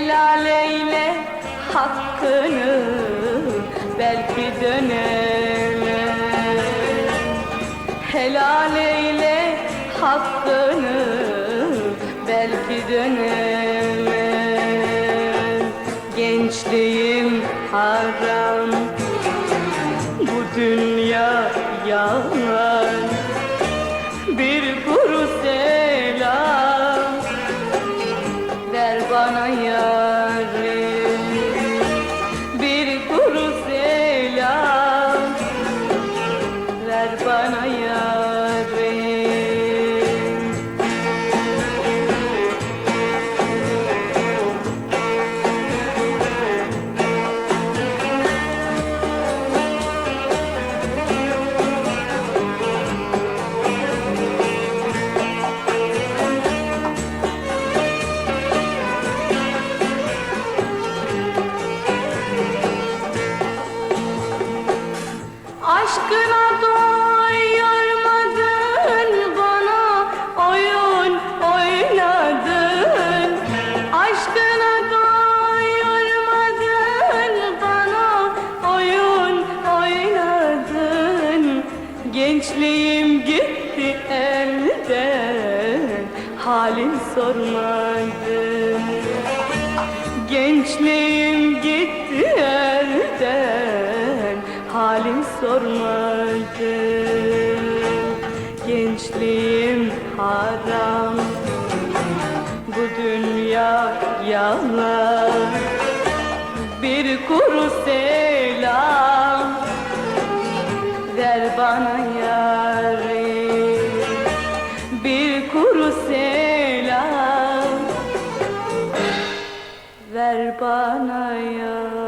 helal eyle hakkını belki döner Helal eyle hakkını belki döner Gençliğim haram bu dünya yalan. Bir kuru selam ver bana ya Aşkına doyurmadın bana oyun oynadın. Aşkına doyurmadın bana oyun oynadın. Gençliğim gitti elden halin sormadın Gençliğim Halim sormadı. Gençliğim haram. Bu dünya yalan. Bir kuru selam. Ver bana yarim Bir kuru selam. Ver bana yarim